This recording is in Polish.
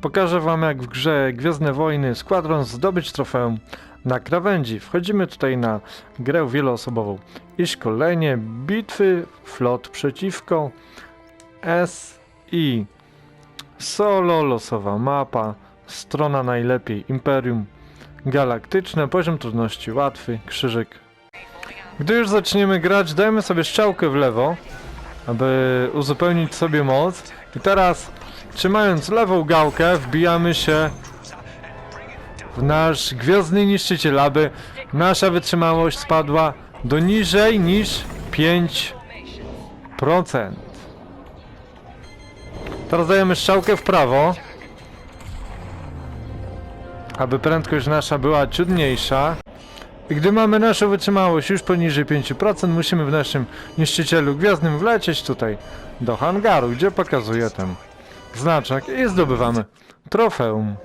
Pokażę wam jak w grze Gwiezdne Wojny Squadron zdobyć trofeum na krawędzi. Wchodzimy tutaj na grę wieloosobową. I szkolenie, bitwy, flot przeciwko, S i. Solo, losowa mapa, strona najlepiej, Imperium Galaktyczne, poziom trudności łatwy, krzyżyk. Gdy już zaczniemy grać, dajmy sobie strzałkę w lewo, aby uzupełnić sobie moc. I teraz, trzymając lewą gałkę, wbijamy się w nasz gwiezdny niszczyciel, aby nasza wytrzymałość spadła do niżej niż 5%. Teraz dajemy strzałkę w prawo, aby prędkość nasza była ciut. I gdy mamy naszą wytrzymałość już poniżej 5%, musimy w naszym niszczycielu gwiazdnym wlecieć tutaj do hangaru, gdzie pokazuje ten znaczek i zdobywamy trofeum.